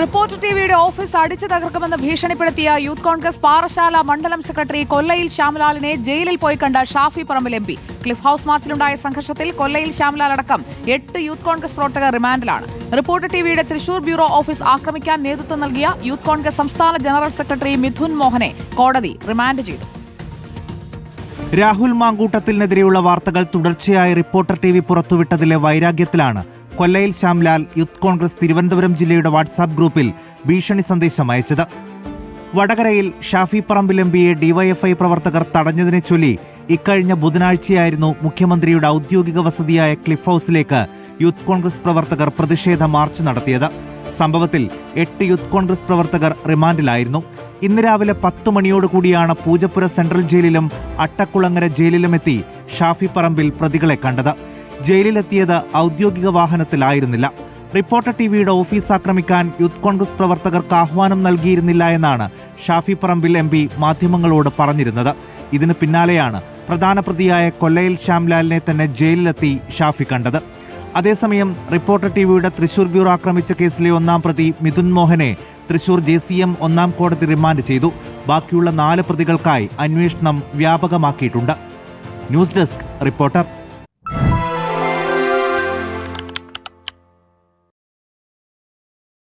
Reporter ടിവിയുടെ office അടിച്ചു തകർക്കുമെന്ന് ഭീഷണിപ്പെടുത്തിയ യൂത്ത് കോൺഗ്രസ് പാറശാല മണ്ഡലം സെക്രട്ടറി കൊല്ലയിൽ ശ്യാംലാലിനെ ജയിലിൽ പോയി കണ്ട Shafi Parambil M P. Cliff house മാർച്ചിലുണ്ടായ സംഘർഷത്തിൽ കൊല്ലയിൽ ശ്യാംലാൽ അടക്കം എട്ട് യൂത്ത് കോൺഗ്രസ് പ്രവർത്തകർ റിമാൻഡിലാണ്. റിപ്പോർട്ടർ ടിവിയുടെ തൃശൂർ ബ്യൂറോ ഓഫീസ് ആക്രമിക്കാൻ നേതൃത്വം നൽകിയ യൂത്ത് കോൺഗ്രസ് സംസ്ഥാന ജനറൽ സെക്രട്ടറി മിഥുൻ മോഹനെ കോടതി റിമാൻഡ് ചെയ്തു. രാഹുൽ മാങ്കൂട്ടത്തിനെതിരെയുള്ള വാർത്തകൾ തുടർച്ചയായി റിപ്പോർട്ടർ ടി വി പുറത്തുവിട്ടതിലെ വൈരാഗ്യത്തിലാണ് കൊല്ലയിൽ ശ്യാംലാൽ യൂത്ത് കോൺഗ്രസ് തിരുവനന്തപുരം ജില്ലയുടെ വാട്സാപ്പ് ഗ്രൂപ്പിൽ ഭീഷണി സന്ദേശം അയച്ചത്. വടകരയിൽ ഷാഫി പറമ്പിൽ എം പിയെ ഡിവൈഎഫ്ഐ പ്രവർത്തകർ തടഞ്ഞതിനെ ചൊല്ലി ഇക്കഴിഞ്ഞ ബുധനാഴ്ചയായിരുന്നു മുഖ്യമന്ത്രിയുടെ ഔദ്യോഗിക വസതിയായ ക്ലിഫ് ഹൌസിലേക്ക് യൂത്ത് കോൺഗ്രസ് പ്രവർത്തകർ പ്രതിഷേധ മാർച്ച് നടത്തിയത്. സംഭവത്തിൽ എട്ട് യൂത്ത് കോൺഗ്രസ് പ്രവർത്തകർ റിമാൻഡിലായിരുന്നു. ഇന്ന് രാവിലെ പത്ത് മണിയോടുകൂടിയാണ് പൂജപ്പുര സെൻട്രൽ ജയിലിലും അട്ടക്കുളങ്ങര ജയിലിലുമെത്തി ഷാഫി പറമ്പിൽ പ്രതികളെ കണ്ടത്. ജയിലിലെത്തിയത് ഔദ്യോഗിക വാഹനത്തിലായിരുന്നില്ല. റിപ്പോർട്ടർ ടിവിയുടെ ഓഫീസ് ആക്രമിക്കാൻ യൂത്ത് കോൺഗ്രസ് പ്രവർത്തകർക്ക് ആഹ്വാനം നൽകിയിരുന്നില്ല എന്നാണ് ഷാഫി പറമ്പിൽ എം മാധ്യമങ്ങളോട് പറഞ്ഞിരുന്നത്. ഇതിന് പിന്നാലെയാണ് പ്രധാന പ്രതിയായ കൊല്ലയിൽ ശ്യാംലാലിനെ തന്നെ ജയിലിലെത്തി ഷാഫി കണ്ടത്. അതേസമയം റിപ്പോർട്ടർ ടിവിയുടെ തൃശൂർ ബ്യൂറോ ആക്രമിച്ച കേസിലെ ഒന്നാം പ്രതി മിഥുൻ മോഹനെ തൃശൂർ ജെ സി എം ഒന്നാം കോടതി റിമാൻഡ് ചെയ്തു. ബാക്കിയുള്ള നാല് പ്രതികൾക്കായി അന്വേഷണം വ്യാപകമാക്കിയിട്ടുണ്ട്. News desk reporter.